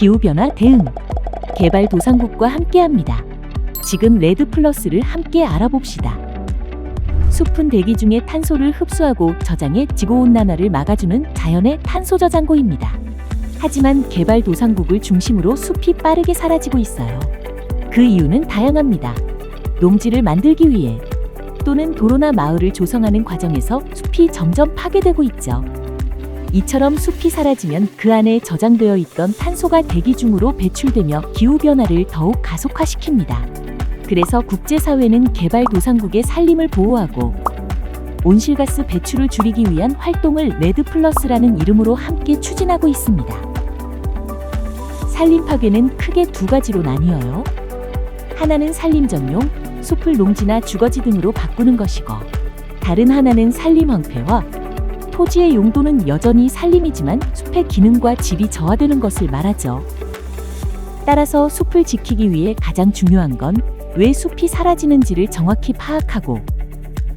기후변화 대응, 개발도상국과 함께합니다. 지금 레드 플러스를 함께 알아봅시다. 숲은 대기 중에 탄소를 흡수하고 저장해 지구온난화를 막아주는 자연의 탄소 저장고입니다. 하지만 개발도상국을 중심으로 숲이 빠르게 사라지고 있어요. 그 이유는 다양합니다. 농지를 만들기 위해 또는 도로나 마을을 조성하는 과정에서 숲이 점점 파괴되고 있죠. 이처럼 숲이 사라지면 그 안에 저장되어 있던 탄소가 대기 중으로 배출되며 기후변화를 더욱 가속화시킵니다. 그래서 국제사회는 개발도상국의 산림을 보호하고 온실가스 배출을 줄이기 위한 활동을 레드 플러스라는 이름으로 함께 추진하고 있습니다. 산림 파괴는 크게 두 가지로 나뉘어요. 하나는 산림 전용, 숲을 농지나 주거지 등으로 바꾸는 것이고, 다른 하나는 산림 황폐와 토지의 용도는 여전히 산림이지만 숲의 기능과 질이 저하되는 것을 말하죠. 따라서 숲을 지키기 위해 가장 중요한 건 왜 숲이 사라지는지를 정확히 파악하고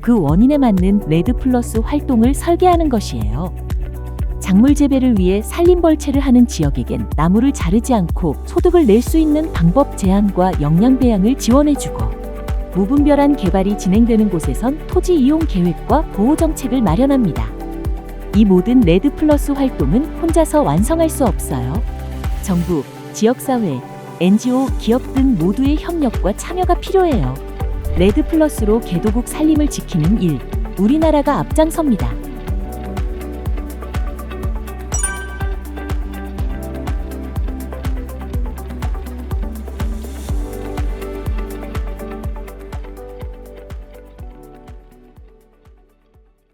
그 원인에 맞는 레드 플러스 활동을 설계하는 것이에요. 작물 재배를 위해 산림벌채를 하는 지역에겐 나무를 자르지 않고 소득을 낼 수 있는 방법 제한과 영양 배양을 지원해주고 무분별한 개발이 진행되는 곳에선 토지 이용 계획과 보호 정책을 마련합니다. 이 모든 레드 플러스 활동은 혼자서 완성할 수 없어요. 정부, 지역사회, NGO, 기업 등 모두의 협력과 참여가 필요해요. 레드 플러스로 개도국 산림을 지키는 일, 우리나라가 앞장섭니다.